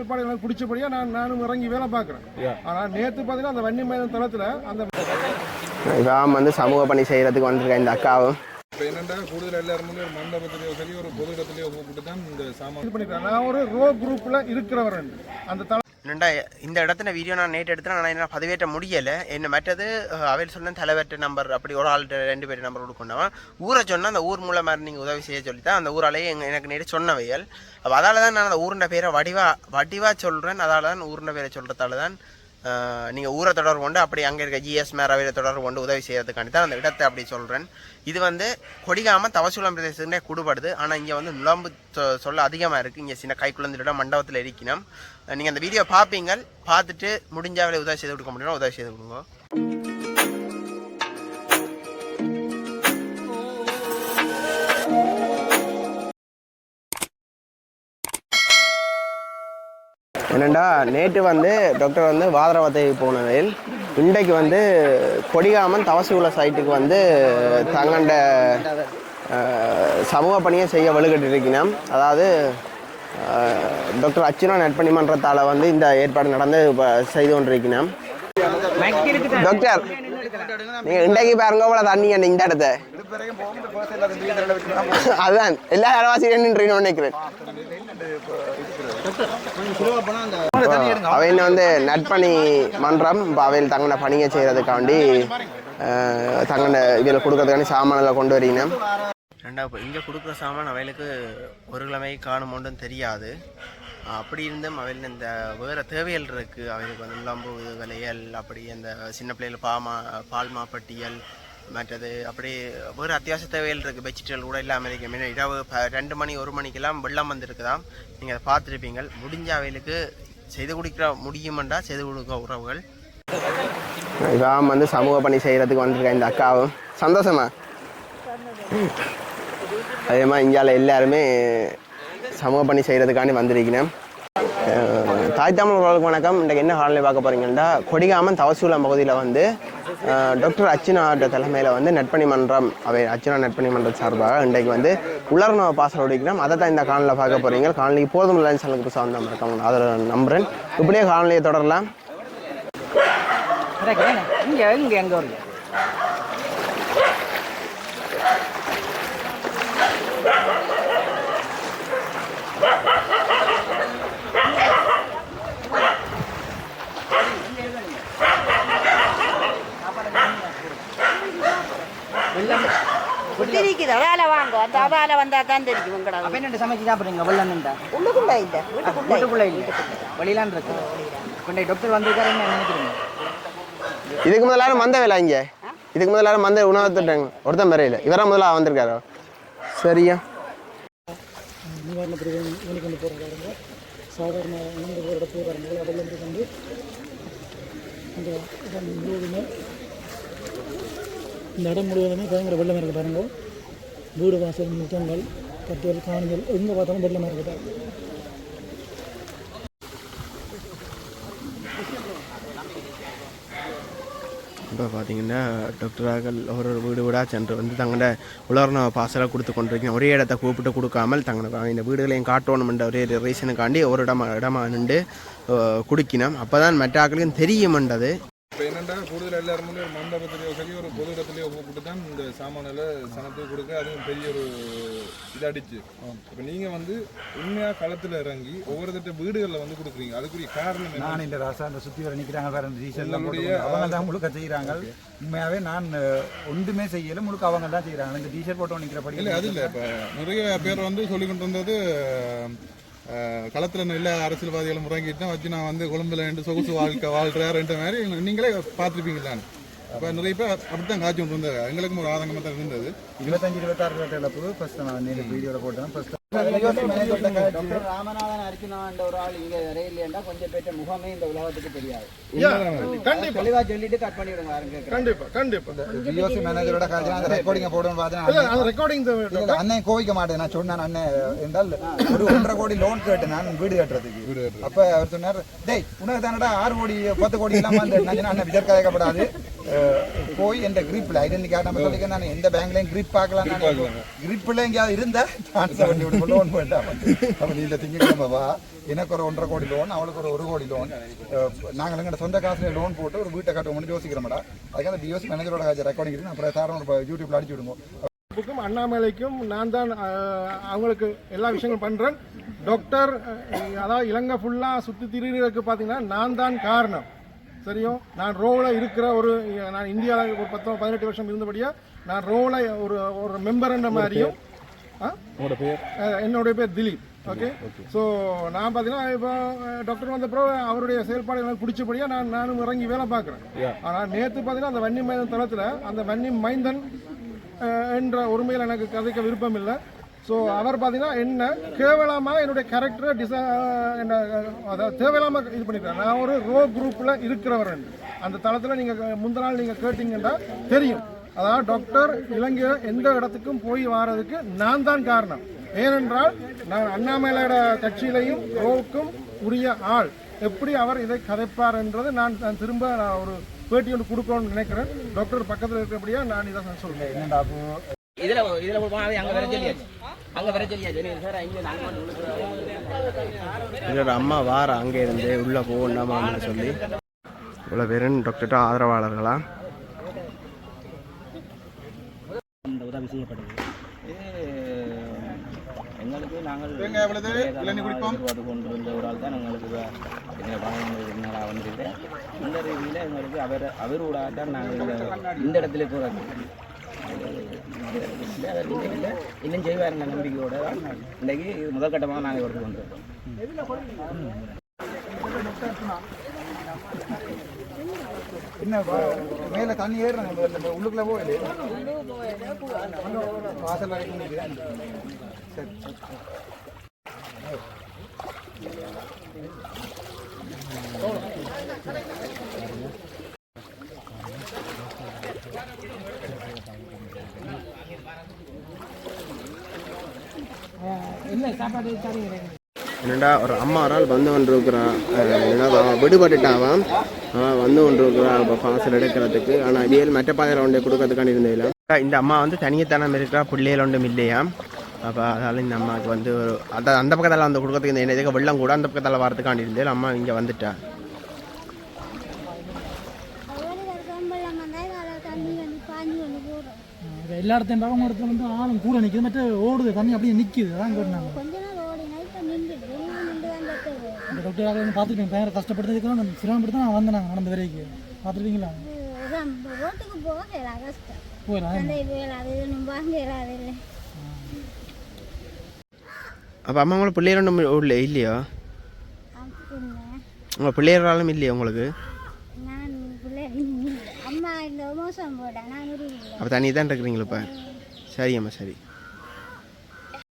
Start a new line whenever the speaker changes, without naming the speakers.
ஏற்பாடு எனக்கு பிடிச்சபடியா நான் நானும் இறங்கி வேலை பார்க்குறேன். ஆனா நேத்து பார்த்தீங்கன்னா அந்த வன்னி மையம் தளத்துல அந்த
இதான் வந்து சமூக பணி செய்கிறதுக்கு வந்திருக்கேன் இந்த அக்காவும்.
இப்போ என்னென்னா கூடுதல் எல்லாருமே ஒரு மண்டபத்திலேயோ சரி ஒரு பொது இடத்துலையோ கூப்பிட்டு தான் இந்த சாமான்
இது பண்ணிக்கிறேன் நான் ஒரு ரோ குரூப்ல இருக்கிறவர் அந்த தள
என்னடா இந்த இடத்துல வீடியோ நான் நேற்று எடுத்தேன் ஆனால் என்ன பதிவேற்ற முடியலை. என்ன மற்றது அவையில் சொன்ன தலைவர்கிட்ட நம்பர் அப்படி ஒரு ஆள் ரெண்டு பேர் நம்பர் கொடுக்கணும். ஊரை சொன்னால் அந்த ஊர் மூலமாக நீங்கள் உதவி செய்ய சொல்லி தான் அந்த ஊராலேயே எங்கள் எனக்கு நேற்று சொன்னவையல் அப்போ அதால் தான் நான் அந்த ஊருண்ட பேரை வடிவா வடிவாக சொல்கிறேன் அதால் தான் ஊருண்ட பேரை சொல்கிறதால தான் நீங்கள் ஊரை தொடர்பு கொண்டு அப்படி அங்கே இருக்க ஜிஎஸ் மேரவையில் தொடர்பு கொண்டு உதவி செய்கிறதுக்காண்டி தான் அந்த இடத்தை அப்படி சொல்கிறேன் இது வந்து கொடிகாம தவசூலம் பிரதேசத்துலேயே கூடுபடுது. ஆனால் இங்கே வந்து நுழம்பு சொ- சொல்ல அதிகமாக இருக்குது இங்கே சின்ன கை குழந்தையோட மண்டபத்தில் இருக்கணும். நீங்கள் அந்த வீடியோ பார்ப்பீங்க பார்த்துட்டு முடிஞ்சாவே உதவி செய்து கொடுக்க முடியும் உதவி செய்து கொடுங்க. என்னண்டா நேற்று வந்து டாக்டர் வந்து வாதரவத்தை போனதில் இன்றைக்கு வந்து கொடிகாமன் தவசூல சைட்டுக்கு வந்து தங்கண்ட சமூக பணியை செய்ய வலுக்கட்டு அதாவது டாக்டர் அச்சுனா நட்பணி மன்றத்தால் வந்து இந்த ஏற்பாடு நடந்து இப்போ செய்து கொண்டிருக்கிறேன். டாக்டர் நீங்கள் இன்றைக்கு பாருங்க போல தண்ணி அந்த இந்த இடத்த. அதுதான் எல்லா இடவாசியும் நின்று நினைக்கிறேன். அவையில் வந்து நட்பணி மன்றம் இப்போ அவையில் தங்கின பணியை செய்கிறதுக்காண்டி தங்கன இதில் கொடுக்கறதுக்காண்டி சாமானில் கொண்டு வரீங்க ரெண்டாவது இங்கே கொடுக்குற சாமான் அவைகளுக்கு ஒரு கிழமை காணும் ஒன்றும் தெரியாது. அப்படி இருந்தும் அவையில் இந்த வேறு தேவைகள் இருக்குது அவைகளுக்கு வந்து நம்பு விலையல் அப்படி அந்த சின்ன பிள்ளைகள் பாமா பால் மாப்பட்டியல் மற்றது அப்படி வேறு அத்தியாவசிய தேவைகள் இருக்குது பெட்ஷீட்டுகள் கூட இல்லாமல் இருக்கு இரவு ரெண்டு மணி ஒரு மணிக்கெல்லாம் வெள்ளம் வந்திருக்குதாம். நீங்கள் அதை பார்த்துருப்பீங்க முடிஞ்ச அவைகளுக்கு செய்து கொடுக்க முடியுமெண்டா செய்து கொடுக்க உறவுகள். இதான் வந்து சமூக பணி செய்கிறதுக்கு வந்திருக்கேன் இந்த அக்காவும். சந்தோஷமா. அதே மாதிரி இந்தியாவில் எல்லாருமே சமூக பணி செய்கிறதுக்காண்டி வந்திருக்கிறேன். தாய் தமிழ் உறவுகளுக்கு வணக்கம். இன்றைக்கு என்ன காலநிலை பார்க்க போகிறீங்கன்னா கொடிகாமன் தவசூலம் பகுதியில் வந்து டாக்டர் அர்ச்சனாவோட தலைமையில் வந்து நட்பணி மன்றம் அவை அர்ச்சனா நட்பணி மன்றம் சார்பாக இன்றைக்கு வந்து உலர்ணவ பாசல் ஒடிக்கிறோம் அதை தான் இந்த காணொலியில் பார்க்க போகிறீங்க காணொலிக்கு போதும் இல்லைன்னு சொல்லுங்க புதுசாக வந்தால் இருக்காங்க அதை நம்புகிறேன் இப்படியே காலநிலையை தொடரலாம்.
இங்கே இங்க எங்க
இருக்குது வாங்க அந்த அதால வந்தா தான் தெரியும் உங்களோட
அப்ப என்ன சமைச்சு சாப்பிடுறீங்க வெள்ளம் நின்றா
உள்ளுக்குள்ள இல்ல வீட்டுக்குள்ள
வீட்டுக்குள்ள இல்ல. வெளியிலான் இருக்கு. கொண்டே டாக்டர் வந்திருக்காரு என்ன நினைக்கிறீங்க?
இதுக்கு முதல்ல மந்த வேலை இங்கே. இதுக்கு முதல்ல மந்த உணவு திட்டாங்க ஒருத்தன் வரையில. இவரா முதல்ல வந்திருக்காரு. சரியா?
நிவாரண பிரிவு வெளிக்கொண்டு போகிறாங்க சாதாரண கொண்டு இந்த இடம் முழுவதுமே இந்த இடம் முழுவதுமே பயங்கர வெள்ளம் இருக்குது பாருங்க. வீடு வாசல் முத்தங்கள் கட்டியல் காணிகள் எங்கே பார்த்தாலும் வெள்ளமாக இருக்குது.
இப்போ பார்த்தீங்கன்னா டாக்டர்கள் ஒரு ஒரு வீடு வீடாக சென்று வந்து தங்களோட உலர்ண பாசலை கொடுத்து கொண்டிருக்கீங்க ஒரே இடத்த கூப்பிட்டு கொடுக்காமல் தங்களை இந்த வீடுகளையும் காட்டணுமென்ற ஒரே ரீசனுக்காண்டி ஒரு இடமா இடமா நின்று குடிக்கணும் அப்போ தான் மற்ற ஆக்களுக்கும் தெரியுமென்றது
இப்போ என்னென்னா கூடுதல் எல்லாருமே ஒரு மண்டபத்திலேயோ சரி ஒரு பொது இடத்துலையோ கூப்பிட்டு தான் இந்த சாமானில் சனத்துக்கு கொடுக்க அதுவும் பெரிய ஒரு இதாடிச்சு இப்போ நீங்கள் வந்து உண்மையாக களத்தில் இறங்கி ஒவ்வொருத்தட்ட வீடுகளில் வந்து கொடுக்குறீங்க. அதுக்குரிய காரணம்
நான் இந்த ராசா அந்த சுத்தி வர நிக்கிறாங்க வேற
உங்களுடைய-
அவங்க தான் முழுக்க செய்யறாங்க உண்மையாவே நான் ஒன்றுமே செய்யல முழுக்க அவங்க தான் செய்யறாங்க இந்த டீஷர்ட் போட்டு நிக்கிறபடி
இல்லை அது இல்லை. இப்போ நிறைய பேர் வந்து சொல்லி கொண்டு வந்தது களத்தில் நல்ல அரசியல்வாதிகளும் முறங்கிட்டு வச்சு நான் வந்து கொழும்புல ரெண்டு சொகுசு வாழ்க்கை வாழ்கிறாருன்ற மாதிரி. நீங்களே பார்த்துருப்பீங்க தான். இப்போ நிறைய பேர் அப்படித்தான் காட்சி காய்ச்சி கொண்டு வந்தாங்க எங்களுக்கும் ஒரு ஆதங்கமாக தான் இருந்தது.
இருபத்தஞ்சு இருபத்தாறு இழப்பு ஃபஸ்ட்டு நான் வீடியோவில் போட்டேன். ஃபஸ்ட்டு
டாக்டர் ராமநாதன் அர்ச்சனான்ற ஒரு ஆள் இங்க வரையிலேண்டா கொஞ்சம் பேற்ற முகமே இந்த உலகத்துக்கு தெரியாது தெளிவா சொல்லிட்டு கட் பண்ணிடுங்க யாரும் கேட்கறேன்
கண்டிப்பா கண்டிப்பா.
பிஓசி மேனேஜரோட அந்த ரெக்கார்டிங்க போடுன்னு
இல்ல
பார்த்தேன்
அந்த ரெக்கார்டிங்
அண்ணன் கோவிக்க மாட்டேன். நான் சொன்னேன் அண்ணன் என்றால் ஒரு ஒன்றரை கோடி லோன் கேட்டேன் நான் வீடு கட்டுறதுக்கு. அப்ப அவர் சொன்னார் டேய் உனக்கு தானடா ஆறு கோடி பத்து கோடி நான் சொன்னேன், அண்ணன் விஜய் கதைக்கப்படாது போய் எந்த கிரிப்ல ஐடென்டி கார்டு நம்ம சொல்லிக்க நான் எந்த பேங்க்லயும் கிரிப் பார்க்கலாம் கிரிப்ல எங்கேயாவது இருந்தா ட்ரான்ஸ்ஃபர் பண்ணி லோன் போயிட்டா அப்ப நீ இந்த திங்கக்கிழமை வா. எனக்கு ஒரு ஒன்றரை கோடி லோன் அவளுக்கு ஒரு ஒரு கோடி லோன் நாங்கள் எங்கள்ட சொந்த காசுல லோன் போட்டு ஒரு வீட்டை கட்டுவோம்னு யோசிக்கிறோம்டா. அதுக்கு அந்த பிஎஸ் மேனேஜரோட ரெக்கார்டிங் இருக்கு. அப்புறம் சாரம் ஒரு யூடியூப்ல அடிச்சு விடுங்க.
க்கும் அண்ணாமலைக்கும் நான் தான் அவங்களுக்கு எல்லா விஷயங்களும் பண்றேன். டாக்டர் அதாவது இலங்கை ஃபுல்லா சுத்தி திரிகிறதுக்கு பார்த்தீங்கன்னா நான் தான் காரணம். சரியோ நான் ரோவில் இருக்கிற ஒரு நான் இந்தியாவில் ஒரு பத்து பதினெட்டு வருஷம் இருந்தபடியா நான் ரோவில் ஒரு ஒரு மெம்பர்ன்ற மாதிரியும் என்னுடைய பேர் திலீப். ஓகே ஸோ நான் பார்த்தீங்கன்னா இப்போ டாக்டர் வந்த பிறகு அவருடைய செயல்பாடு எனக்கு பிடிச்சபடியா நான் நானும் இறங்கி வேலை பார்க்குறேன். ஆனால் நேற்று பார்த்தீங்கன்னா அந்த வன்னி மைந்தன் தளத்தில் அந்த வன்னி மைந்தன் என்ற உரிமையில் எனக்கு கதைக்க விருப்பம் இல்லை ஸோ அவர் பார்த்தீங்கன்னா என்ன கேவலமாக என்னுடைய கேரக்டரை டிசை என்ன அதாவது தேவையில்லாமல் இது பண்ணிக்கிறேன் நான் ஒரு ரோ குரூப்பில் இருக்கிறவர் அந்த தளத்தில் நீங்கள் முந்தின நாள் நீங்கள் கேட்டீங்கன்னா தெரியும். அதாவது டாக்டர் இலங்கை எந்த இடத்துக்கும் போய் வாரதுக்கு நான் தான் காரணம். ஏனென்றால் நான் அண்ணாமலையோட கட்சியிலையும் ரோவுக்கும் உரிய ஆள். எப்படி அவர் இதை கதைப்பார் என்றது நான் நான் திரும்ப நான் ஒரு பேட்டி ஒன்று கொடுக்கணும்னு நினைக்கிறேன். டாக்டர் பக்கத்தில் இருக்கிறபடியா நான் இதை நான்
அப்போ
இதுல இதுல போய் அங்க சொல்லியாச்சு. அங்க வர சொல்லியாச்சு நீ சார் இங்க நாங்க இதோட அம்மா வார அங்க இருந்து உள்ள போகண்டாமான்னு சொல்லி. இவ்வளோ பேரும் டாக்டர்கிட்ட ஆதரவாளர்களா?
இந்த உதவி செய்யப்படுது. எங்களுக்கு நாங்கள்
குடிப்போம்.
எதிர்பார்த்து கொண்டிருந்த ஒரு ஆள் தான் எங்களுக்கு எங்களை வந்திருக்கேன் இந்த ரீதியில் எங்களுக்கு அவர் அவரோட தான் நாங்கள் இந்த- இந்த இடத்துல போகிறாங்க இன்னும் செய்வார் என்ற நம்பிக்கையோட. தான் இன்றைக்கு இது முதற்கட்டமாக நாங்கள் எடுத்து கொண்டிருக்கோம்
என்ன மேல தண்ணி ஏறுறாங்க இந்த உள்ளுக்குள்ள போகலையே. வாசல் வரைக்கும் சரி.
என்னடா ஒரு அம்மா ஒரு ஆள் வந்து கொண்டிருக்கிறான். என்னடா விடுபட்டுட்டாவான் விடுபட்டுட்டான் அவன் வந்து கொண்டிருக்கிறான் இப்போ பாசல் எடுக்கிறதுக்கு. ஆனால் இவியல் மற்ற பாதையில் ஒன்றை கொடுக்கறதுக்கான இருந்ததில்ல. இந்த அம்மா வந்து தனியத்தனம் இருக்கிறா பிள்ளைகள் ஒன்றும் இல்லையா? அப்போ அதனால இந்த அம்மாவுக்கு வந்து ஒரு அந்த அந்த பக்கத்தில் வந்து கொடுக்கறதுக்கு இந்த இதுக்கு வெள்ளம் கூட அந்த பக்கத்தில் வரதுக்காண்டி இருந்தது அம்மா இங்கே வந்துட்டா.
எல்லா இடத்தையும் பார்க்க ஒரு இடத்துல வந்து ஆளும் கூட நிற்குது மற்ற ஓடுது தண்ணி அப்படியே நிற்குது அதான் கேட்டாங்க இந்த டாக்டர் வந்து பார்த்துருக்கேன் பேரை கஷ்டப்படுறதுக்கு நான் சிரமப்படுத்த நான் வந்தேன் நாங்கள் நடந்த வரைக்கும் பார்த்துருக்கீங்களா?
ரோட்டுக்கு போக கஷ்டம்
அப்போ அம்மா உங்களை பிள்ளைகள் ஒன்றும் இல்லையோ? உங்கள் பிள்ளைகளாலும் இல்லையா உங்களுக்கு
நான் பிள்ளை நான்
அப்போ தனி தான் இருக்கிறீங்களா இப்போ? சரி அம்மா சரி.